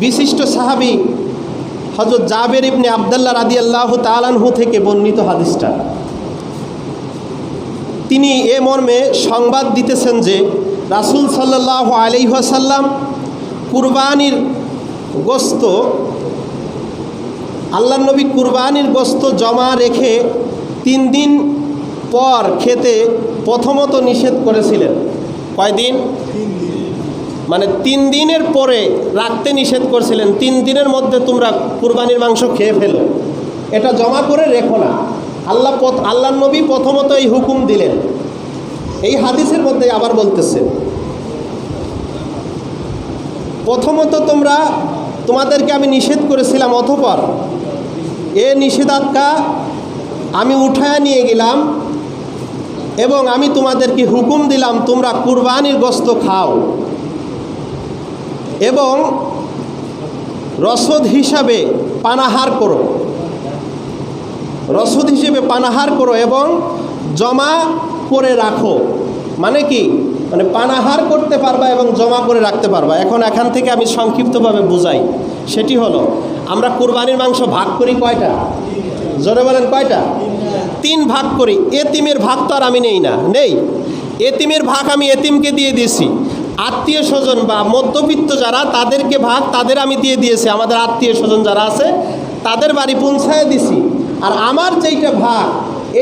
বিশিষ্ট সাহাবি হজরত জাবের ইবনে আবদাল্লাহ রাদি আল্লাহ তালানহু থেকে বর্ণিত হাদিসটা। তিনি এ মর্মে সংবাদ দিতেছেন যে রাসুল সাল্লাহ আলিহাসাল্লাম কুরবানির গোস্ত আল্লাহ নবী কুরবানির গোস্ত জমা রেখে তিন দিন পর খেতে প্রথমত নিষেধ করেছিলেন। কয়দিন? মানে তিন দিনের পরে রাখতে নিষেধ করছিলেন, তিন দিনের মধ্যে তোমরা কুরবানির মাংস খেয়ে ফেলো। এটা জমা করে রেখো না। আল্লাহ পথ, আল্লাহ নবী প্রথমত এই হুকুম দিলেন। এই হাদিসের মধ্যে আবার বলতেছে, প্রথমত তোমরা তোমাদেরকে আমি নিষেধ করেছিলাম অথপর এ নিষেধাজ্ঞা আমি উঠায় নিয়ে গেলাম এবং আমি তোমাদেরকে হুকুম দিলাম, তোমরা কুরবানির গোস্ত খাও। এবং রসদ হিসাবে পানাহার করো। রসদ হিসেবে পানাহার করো এবং জমা করে রাখো। মানে কি? মানে পানাহার করতে পারবা এবং জমা করে রাখতে পারবা। এখন এখান থেকে আমি সংক্ষিপ্তভাবে বুঝাই। সেটি হলো, আমরা কুরবানির মাংস ভাগ করি কয়টা? জোরে বলেন কয়টা? তিন ভাগ করি। এতিমের ভাগ তো আর আমি নেই না। নেই। এতিমের ভাগ আমি এতিমকে দিয়ে দিয়েছি। আত্মীয় স্বজন বা মধ্যবিত্ত যারা, তাদেরকে ভাগ, তাদের আমি দিয়ে দিয়েছি। আমাদের আত্মীয় স্বজন যারা আছে, তাদের বাড়ি পৌঁছায় দিছি। আর আমার যেইটা ভাগ,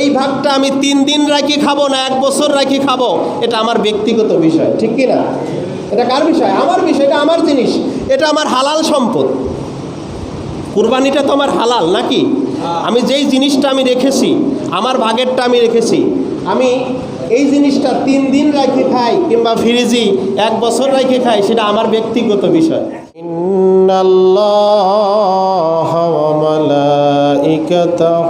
এই ভাগটা আমি তিন দিন রাখি খাব না এক বছর রাখি খাব, এটা আমার ব্যক্তিগত বিষয়, ঠিক কি না? এটা কার বিষয়? আমার বিষয়, এটা আমার জিনিস, এটা আমার হালাল সম্পদ। কুরবানিটা তো আমার হালাল নাকি? আমি যেই জিনিসটা আমি রেখেছি, আমার ভাগেরটা আমি রেখেছি, আমি এই জিনিসটা তিন দিন রেখে খাই কিংবা ফ্রিজি এক বছর রেখে খাই সেটা আমার ব্যক্তিগত বিষয় وملائكته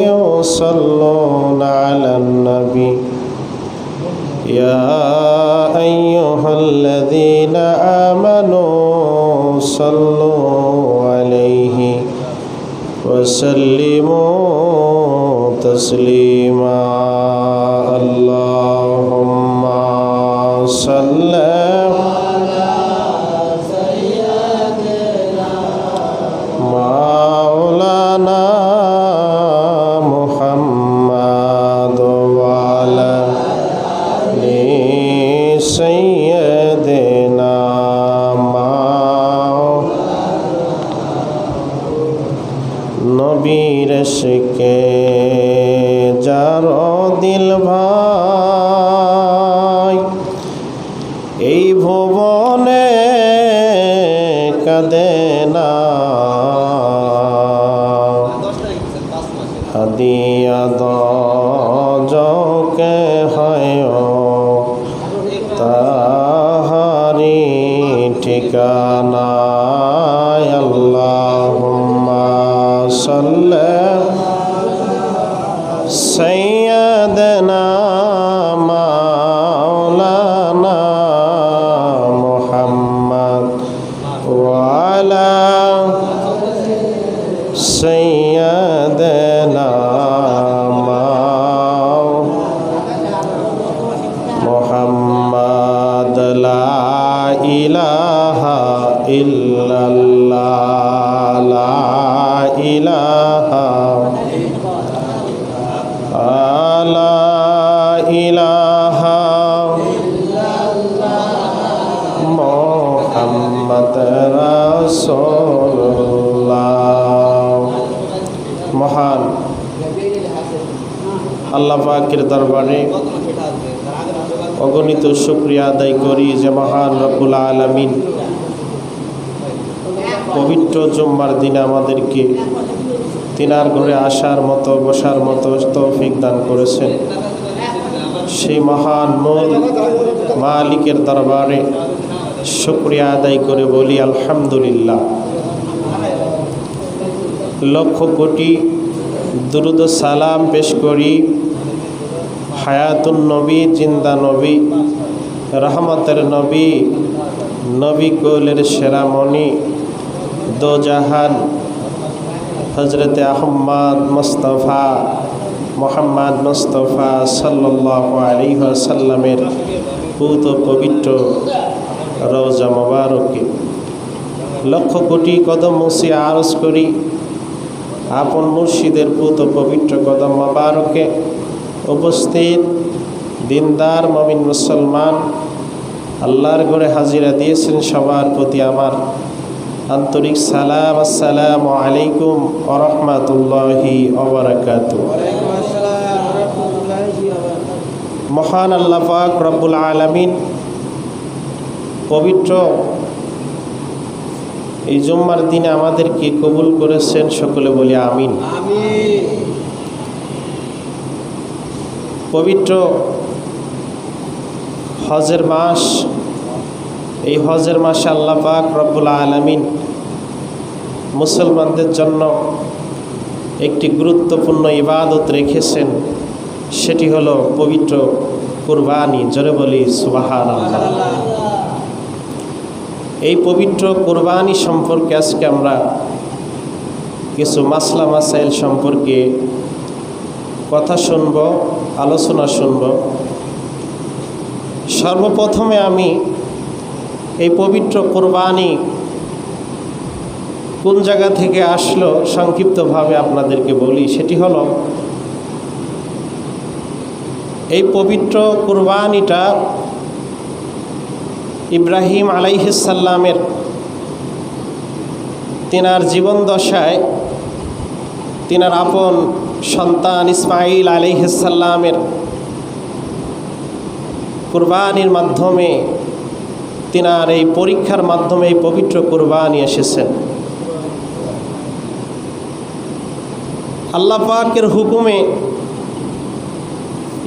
يصلون على النبي يا أيها الذين آمنوا صلوا عليه وسلموا تسليما اللهم Saludos. হাদিয়া দকে হয় তাহারি ঠিকানা। আল্লাহুম্মা ইলাহা ইল্লাল্লাহ লা ইলাহা লা ইলাহা মোহাম্মদ রাসূলুল্লাহ। মহান আল্লাহ পাকের দরবারে অগণিত শুক্রিয়া আদায় করি যে মহান রব্বুল আলমিন পবিত্র জুম্মার দিনে আমাদেরকে তিনার ঘরে আসার মতো, বসার মতো তৌফিক দান করেছেন। সেই মহান মূল মালিকের দরবারে শুক্রিয়া আদায় করে বলি, আলহামদুলিল্লাহ। লক্ষ কোটি দুরুদ সালাম পেশ করি। হায়াতুন নবী, জিন্দা নবী, রহমতের নবী নবী কোলের সেরামণি দোজাহান হজরত আহম্মদ মুস্তফা, মোহাম্মদ মুস্তফা সাল্লাহ আলী সাল্লামের পুত পবিত্র রওজা মোবারকে। লক্ষ কোটি কদম মুসি আরজ করি, আপন মুর্শিদের পুত পবিত্র কদম মোবারকে উপস্থিত দিনদার মমিন মুসলমান, আল্লাহর ঘরে হাজিরা দিয়েছেন সবার প্রতি আমার আন্তরিক সালাম, আসসালামু আলাইকুম আরহামাতুল্লাহি মহান আল্লাহ পাক রব্বুল আলমিন পবিত্র এই জুম্মার দিনে আমাদেরকে কবুল করেছেন, সকলে বলি আমিন। পবিত্র হজের মাস, এই হজের মাসে আল্লাহ পাক রব্বুল আলমিন মুসলমানদের জন্য একটি গুরুত্বপূর্ণ ইবাদত রেখেছেন। সেটি হলো পবিত্র কুরবানি। জোরে বলি সুবাহান এই পবিত্র কুরবানি সম্পর্কে আজকে আমরা কিছু মাসলা মাসাইল সম্পর্কে কথা শুনব। আলোচনা শুনব। সর্বপ্রথমে আমি এই পবিত্র কোরবানি কোন জায়গা থেকে আসলো সংক্ষিপ্তভাবে আপনাদেরকে বলি, সেটি হলো এই পবিত্র কোরবানিটা ইব্রাহিম আলাইহিসাল্লামের তিনার জীবন দশায় তিনার আপন সন্তান ইসমাইল আলাইহিসাল্লামের কুরবানির মাধ্যমে তিনার এই পরীক্ষার মাধ্যমে এই পবিত্র কুরবানি এসেছেন। আল্লাহ পাকের হুকুমে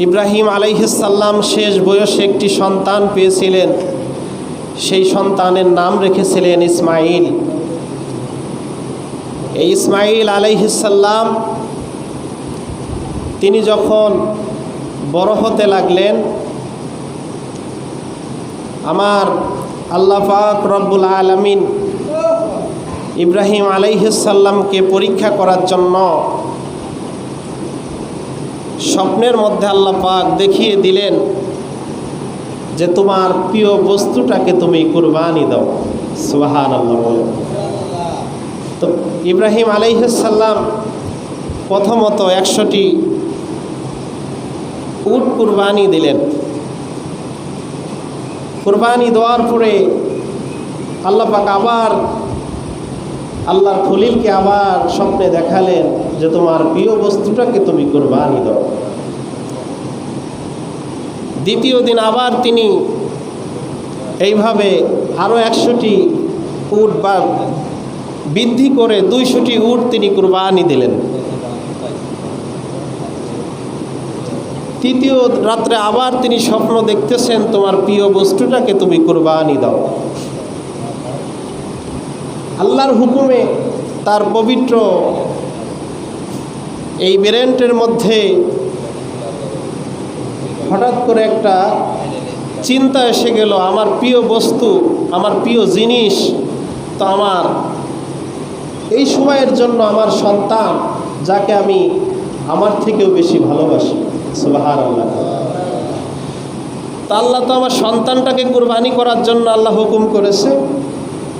ইব্রাহিম আলাইহিসাল্লাম শেষ বয়সে একটি সন্তান পেয়েছিলেন। সেই সন্তানের নাম রেখেছিলেন ইসমাইল। এই ইসমাইল আলাইহিসাল্লাম তিনি যখন বড় হতে লাগলেন, আমার আল্লাহ পাক রব্বুল আলমিন ইব্রাহিম আলাইহিসাল্লামকে পরীক্ষা করার জন্য স্বপ্নের মধ্যে আল্লাহ পাক দেখিয়ে দিলেন যে তোমার প্রিয় বস্তুটাকে তুমি কুরবানি দাও। সুহান আল্লাহ তো ইব্রাহিম আলাইহাল্লাম প্রথমত একশোটি উট কুরবানি দিলেন। কুরবানি দেওয়ার পরে আল্লাহ পাক আবার আল্লাহর খলিলকে আবার স্বপ্নে দেখালেন যে তোমার প্রিয় বস্তুটাকে তুমি কোরবানি দাও। দ্বিতীয় দিন আবার তিনি এইভাবে আরও একশোটি উট বা বৃদ্ধি করে দুইশোটি উট তিনি কোরবানি দিলেন। তৃতীয় রাত্রে আবার তিনি স্বপ্ন দেখতেছেন, তোমার প্রিয় বস্তুটাকে তুমি কোরবানি দাও। আল্লাহর হুকুমে তার পবিত্র এই ব্রেন্টের মধ্যে হঠাৎ করে একটা চিন্তা এসে গেল, আমার প্রিয় বস্তু, আমার প্রিয় জিনিস তো আমার। এই সময়ের জন্য আমার সন্তান, যাকে আমি আমার থেকেও বেশি ভালোবাসি। তা আল্লাহ তো আমার সন্তানটাকে কুরবানি করার জন্য আল্লাহ হুকুম করেছে।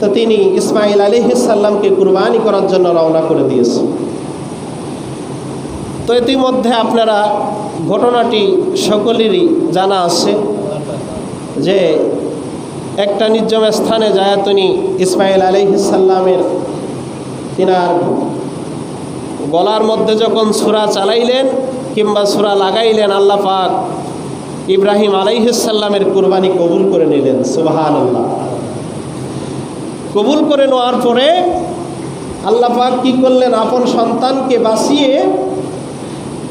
তো তিনি ইসমাইল আলিহিসাল্লামকে কুরবানি করার জন্য রওনা করে দিয়েছে। তো ইতিমধ্যে আপনারা ঘটনাটি সকলেরই জানা আছে যে একটা নির্জম স্থানে যায় তিনি ইসমাইল আলিহিসাল্লামের তিনার গলার মধ্যে যখন সুরা চালাইলেন কিংবা সুরা লাগাইলেন আল্লাহ পাক ইব্রাহিম আলাইহিসাল্লামের কুরবানি কবুল করে নিলেন সুবাহান আল্লাহ কবুল করে নেওয়ার পরে আল্লাহ পাক কী করলেন? আপন সন্তানকে বাঁচিয়ে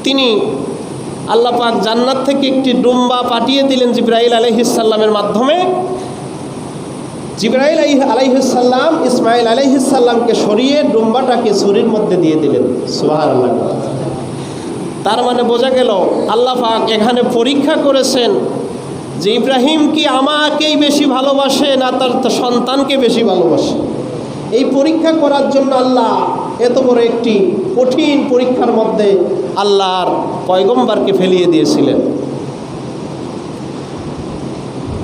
তিনি আল্লাহ পাক জান্নাত থেকে একটি ডুম্বা পাঠিয়ে দিলেন জিব্রাহিল আলহিসাল্লামের মাধ্যমে। জিব্রাহিল আলাইহিসাল্লাম ইসমাইল আলাইহিসাল্লামকে সরিয়ে ডুম্বাটাকে ছুরির মধ্যে দিয়ে দিলেন সুবাহ আল্লাহ তার মানে বোঝা গেল আল্লাহ পাক এখানে পরীক্ষা করেছেন যে ইব্রাহিম কি আমাকেই বেশি ভালোবাসে না তার সন্তানকে বেশি ভালোবাসে? এই পরীক্ষা করার জন্য আল্লাহ এত বড় একটি কঠিন পরীক্ষার মধ্যে আল্লাহর পয়গম্বারকে ফেলিয়ে দিয়েছিলেন।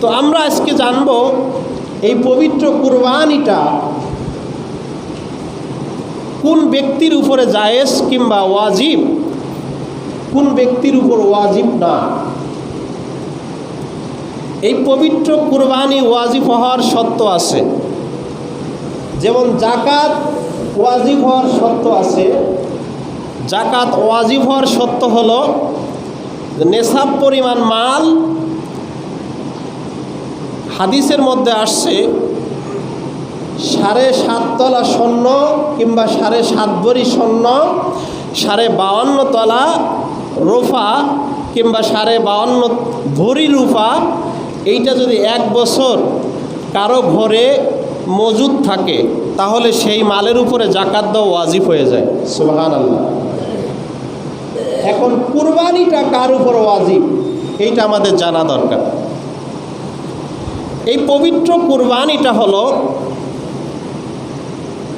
তো আমরা আজকে জানব এই পবিত্র কুরবানিটা কোন ব্যক্তির উপরে জায়েজ কিংবা ওয়াজিব? কোন ব্যক্তির উপর ওয়াজিব না। এই পবিত্র কুরবানি ওয়াজিব হওয়ার সত্য আছে। যেমন জাকাত ওয়াজিব হওয়ার সত্য আছে। জাকাত ওয়াজিব হওয়ার সত্য হল নেশাব পরিমাণ মাল হাদিসের মধ্যে আসছে, সাড়ে সাত তলা স্বর্ণ কিংবা সাড়ে সাত ভরি স্বর্ণ, সাড়ে বাউন্ন তলা রোফা কিংবা সাড়ে বাউন্ন ভরি রূপা এইটা যদি এক বছর কারও ঘরে মজুদ থাকে, তাহলে সেই মালের উপরে জাকাত দেওয়া ওয়াজিব হয়ে যায়। সুবাহান আল্লাহ এখন কুরবানিটা কার উপর ওয়াজিব? এইটা আমাদের জানা দরকার। এই পবিত্র কুরবানিটা হলো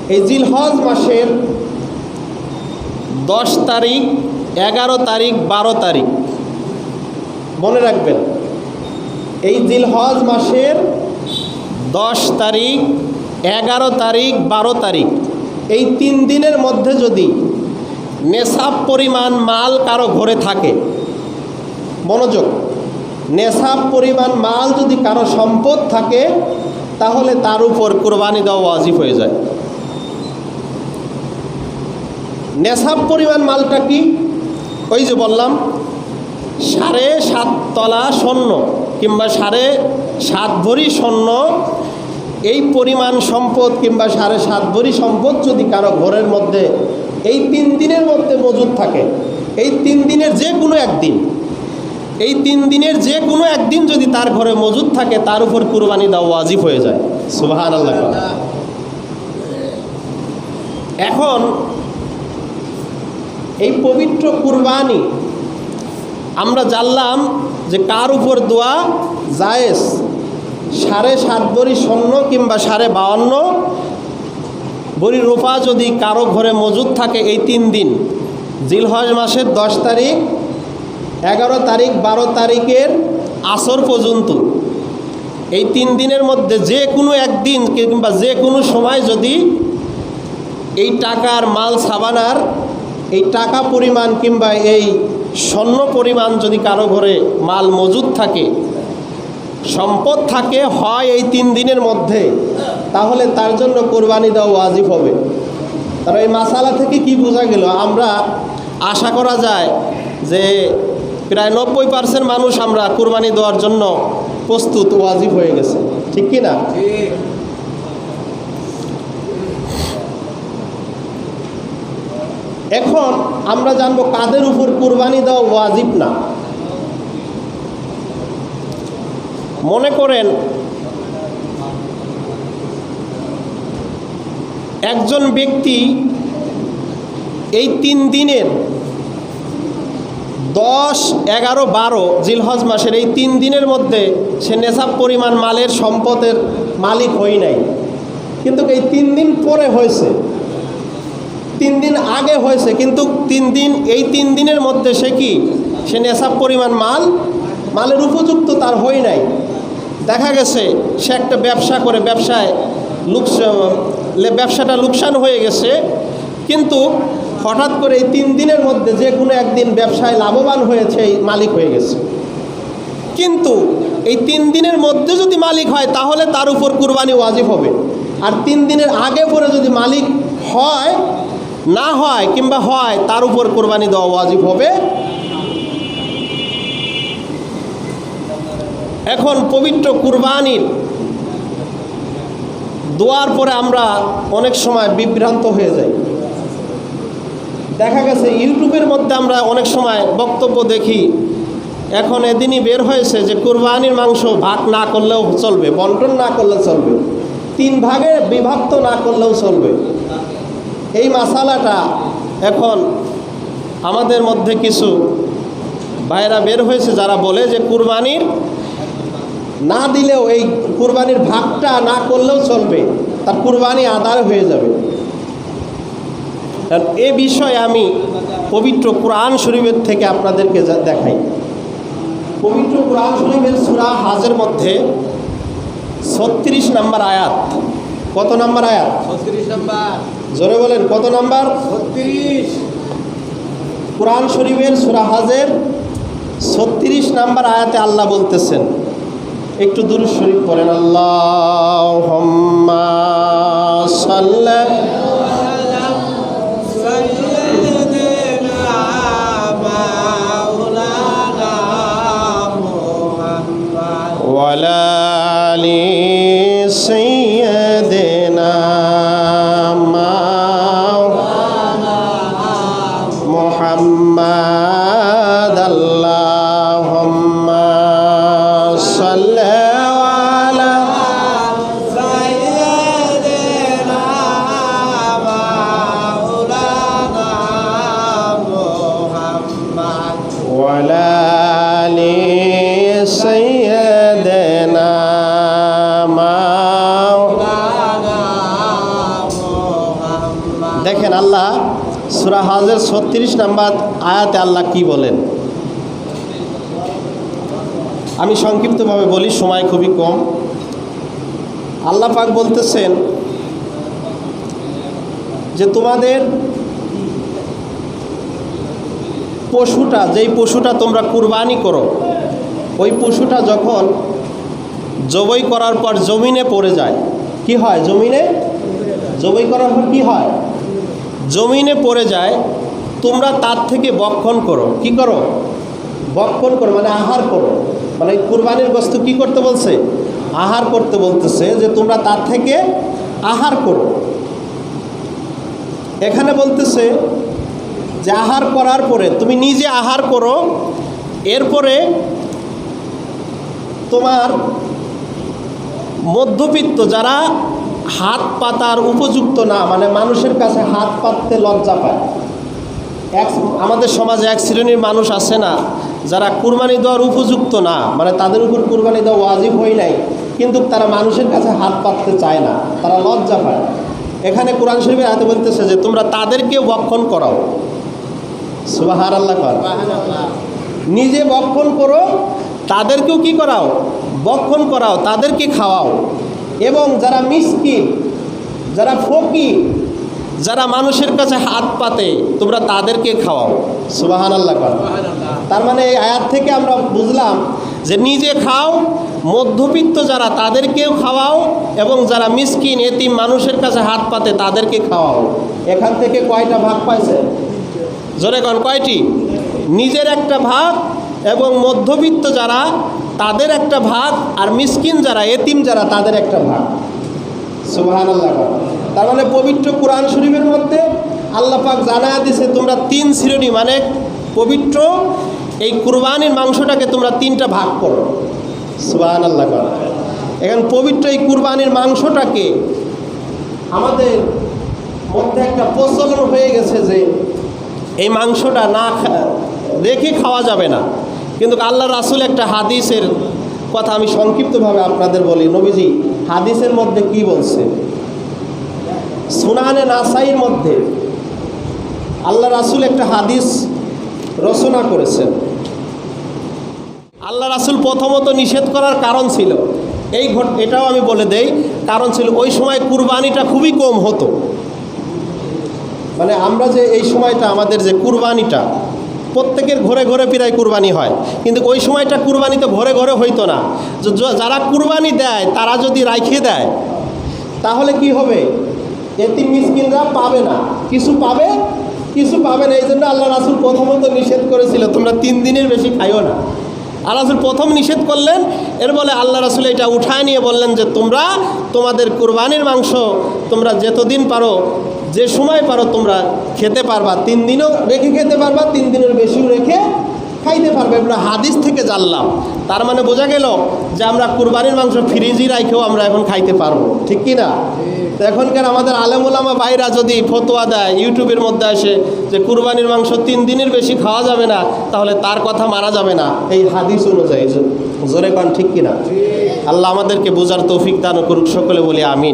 এই জিলহজ মাসের দশ তারিখ এগারো তারিখ, বারো তারিখ। মনে রাখবেন, এই জিলহজ মাসের দশ তারিখ, এগারো তারিখ, বারো তারিখ। এই তিন দিনের মধ্যে যদি নেশাব পরিমাণ মাল কারও ঘরে থাকে, মনোযোগ, নেশাব পরিমাণ মাল যদি কারও সম্পদ থাকে, তাহলে তার উপর কোরবানি দেওয়া ওয়াজিব হয়ে যায়। নেশাব পরিমাণ মালটা কি? ওই যে বললাম, সাড়ে সাত তলা স্বর্ণ কিংবা সাড়ে সাত ভরি স্বর্ণ, এই পরিমাণ সম্পদ কিংবা সাড়ে সাত ভরি সম্পদ যদি কারও ঘরের মধ্যে এই তিন দিনের মধ্যে মজুদ থাকে, এই তিন দিনের যে কোনো একদিন, এই তিন দিনের যে কোনো একদিন যদি তার ঘরে মজুদ থাকে, তার উপর কুরবানি দেওয়া ওয়াজিব হয়ে যায়। আল্লাহ এখন এই পবিত্র কুরবানি আমরা জানলাম যে কার উপর দোয়া? জায়েজ। সাড়ে সাত বড়ি স্বর্ণ কিংবা সাড়ে বাউন্ন। বড়ি রোপা যদি কারও ঘরে মজুদ থাকে এই তিন দিন। জিলহজ মাসের দশ তারিখ, এগারো তারিখ, বারো তারিখের আসর পর্যন্ত। এই তিন দিনের মধ্যে যে কোনো একদিন কিংবা যে কোনো সময় যদি এই টাকার মাল সাবানার এই টাকা পরিমাণ কিংবা এই স্বর্ণ পরিমাণ যদি কারও ঘরে মাল মজুদ থাকে, সম্পদ থাকে, হয় এই তিন দিনের মধ্যে, তাহলে তার জন্য কোরবানি দেওয়া ওয়াজিব হবে। কারণ এই মাসালা থেকে কি বোঝা গেল? আমরা আশা করা যায় যে প্রায় নব্বই পার্সেন্ট মানুষ আমরা কোরবানি দেওয়ার জন্য প্রস্তুত, ওয়াজিব হয়ে গেছে। ঠিক কি না? এখন আমরা জানব কাদের উপর কুরবানি দেওয়া ওয়াজিব না। মনে করেন, একজন ব্যক্তি এই তিন দিনের দশ, এগারো, বারো জিলহজ মাসের এই তিন দিনের মধ্যে সে নেশাব পরিমাণ মালের সম্পদের মালিক হই নাই। কিন্তু এই তিন দিন পরে হয়েছে। তিন দিন আগে হয়েছে, কিন্তু তিন দিন, এই তিন দিনের মধ্যে সে কি? সে নেশাব পরিমাণ মাল, মালের উপযুক্ত তার হই নাই। দেখা গেছে, সে একটা ব্যবসা করে, ব্যবসায় লুকস ব্যবসাটা লোকসান হয়ে গেছে, কিন্তু হঠাৎ করে এই তিন দিনের মধ্যে যে কোনো একদিন ব্যবসায় লাভবান হয়েছে, এই মালিক হয়ে গেছে। কিন্তু এই তিন দিনের মধ্যে যদি মালিক হয়, তাহলে তার উপর কুরবানি ওয়াজিব হবে। আর তিন দিনের আগে পরে যদি মালিক হয় না হয় কিংবা হয়, তার উপর কোরবানি দেওয়া ওয়াজিব হবে। এখন পবিত্র কুরবানির দোয়ার পরে আমরা অনেক সময় বিভ্রান্ত হয়ে যাই। দেখা গেছে, ইউটিউবের মধ্যে আমরা অনেক সময় বক্তব্য দেখি, এখন এদিনই বের হয়েছে যে কুরবানির মাংস ভাগ না করলেও চলবে, বন্টন না করলে চলবে, তিন ভাগে বিভক্ত না করলেও চলবে। এই মশালাটা এখন আমাদের মধ্যে কিছু ভাইরা বের হয়েছে যারা বলে যে কুরবানির না দিলেও এই কুরবানির ভাগটা না করলেও চলবে, তার কুরবানি আদায় হয়ে যাবে। এ বিষয়ে আমি পবিত্র কোরআন শরীফের থেকে আপনাদেরকে দেখাই। পবিত্র কোরআন শরীফের সুরা হাজের মধ্যে ছত্রিশ নম্বর আয়াত। কত নাম্বার আয়াত? ছত্রিশ নাম্বার। জোরে বলেন কত নাম্বার? ছত্রিশ কোরআন শরীফের সুরাহাজের ছত্রিশ নাম্বার আয়াতে আল্লাহ বলতেছেন একটু দূর শরীফ করেন আল্লাহ ওয়ালা আলী সেই আল্লাহ সুরা হাজের ছত্রিশ নাম্বার আয়াতে আল্লাহ কি বলেন? আমি সংক্ষিপ্তভাবে বলি, সময় খুবই কম। আল্লাহ পাক বলতেছেন যে তোমাদের পশুটা, যেই পশুটা তোমরা কুরবানি করো, ওই পশুটা যখন জবই করার পর জমিনে পড়ে যায়, কি হয়? জমিনে? জবই করার পর কি হয়? জমিনে পড়ে যায়, তোমরা তার থেকে বক্ষণ করো। কি করো? বক্ষণ করো মানে আহার করো। মানে কুরবানির বস্তু কি করতে বলছে? আহার করতে বলতেছে যে, তোমরা তার থেকে আহার করো। এখানে বলতেছে যে, আহার করার পরে তুমি নিজে আহার করো, এরপরে তোমার মধ্যবিত্ত যারা হাত পাতার উপযুক্ত না মানে মানুষের কাছে হাত পাততে লজ্জা পায়। এক, আমাদের সমাজে এক শ্রেণির মানুষ আছে না, যারা কুরবানি দেওয়ার উপযুক্ত না মানে তাদের উপর কুরবানি দেওয়া ওয়াজিব হয় নাই, কিন্তু তারা মানুষের কাছে হাত পাততে চায় না, তারা লজ্জা পায়। এখানে কোরআন শরীফের হাতে বলতেছে যে, তোমরা তাদেরকেও বক্ষণ করাও। সুবাহার আল্লাহ কর। নিজে বক্ষণ করো, তাদেরকেও কি করাও? বক্ষণ করাও, তাদেরকে খাওয়াও। এবং যারা মিসকিন, যারা ফকির, যারা মানুষের কাছে হাত পাতে, তোমরা তাদেরকে খাওয়াও। সুবাহান আল্লাহ কর তার মানে এই আয়াত থেকে আমরা বুঝলাম যে নিজে খাও, মধ্যবিত্ত যারা তাদেরকেও খাওয়াও, এবং যারা মিসকিন, এতিম মানুষের কাছে হাত পাতে, তাদেরকে খাওয়াও। এখান থেকে কয়টা ভাগ পাইছে? জোরে কন, কয়টি? নিজের একটা ভাগ এবং মধ্যবিত্ত যারা, তাদের একটা ভাগ আর মিসকিন যারা, এতিম যারা, তাদের একটা ভাগ। সুবাহান আল্লাহ তার মানে পবিত্র কোরআন শরীফের মধ্যে আল্লাহ পাক জানা দিছে, তোমরা তিন শ্রেণি মানে পবিত্র এই কুরবানির মাংসটাকে তোমরা তিনটা ভাগ করো। সুবাহান আল্লাহ এখন পবিত্র এই কুরবানির মাংসটাকে আমাদের মধ্যে একটা প্রচলন হয়ে গেছে যে, এই মাংসটা না রেখে খাওয়া যাবে না। কিন্তু আল্লাহ রাসুল একটা হাদিসের কথা আমি সংক্ষিপ্তভাবে আপনাদের বলি। নবীজি হাদিসের মধ্যে কি বলছে? সুনানে নাসাইয়ের মধ্যে আল্লাহ রাসুল একটা হাদিস রচনা করেছেন। আল্লাহ রাসুল প্রথমত নিষেধ করার কারণ ছিল, এই ঘট এটাও আমি বলে দেই, কারণ ছিল ওই সময় কুরবানিটা খুবই কম হতো। মানে আমরা যে এই সময়টা আমাদের যে কুরবানিটা প্রত্যেকের ঘরে ঘরে প্রায় কুরবানি হয়। কিন্তু ওই সময়টা কুরবানি তো ঘরে ঘরে হইতো না। যারা কুরবানি দেয়, তারা যদি রাইখে দেয়, তাহলে কি হবে? এতিম মিসকিনরা পাবে না। কিছু পাবে কিছু পাবে না। এই জন্য আল্লাহ রাসুল প্রথমত নিষেধ করেছিল, তোমরা তিন দিনের বেশি খাইও না। আল্লাহ রাসুল প্রথম নিষেধ করলেন, এর বলে আল্লাহ রাসুল এটা উঠায় নিয়ে বললেন যে, তোমরা তোমাদের কুরবানির মাংস তোমরা যতদিন পারো যে সময় পারো তোমরা খেতে পারবা, তিন দিনও রেখে খেতে পারবা, তিন দিনের বেশিও রেখে খাইতে পারবে। আমরা হাদিস থেকে জানলাম। তার মানে বোঝা গেল যে আমরা কুরবানির মাংস ফ্রিজই রাখেও আমরা এখন খাইতে পারব। ঠিক কি না? তো এখনকার আমাদের আলেমুলামা ভাইরা যদি ফতোয়া দেয়, ইউটিউবের মধ্যে আসে যে কুরবানির মাংস তিন দিনের বেশি খাওয়া যাবে না, তাহলে তার কথা মারা যাবে না। এই হাদিস অনুযায়ী। জোরে কন, ঠিক কিনা আল্লাহ আমাদেরকে বোঝার তৌফিক দান করুক। সকলে বলি আমিন।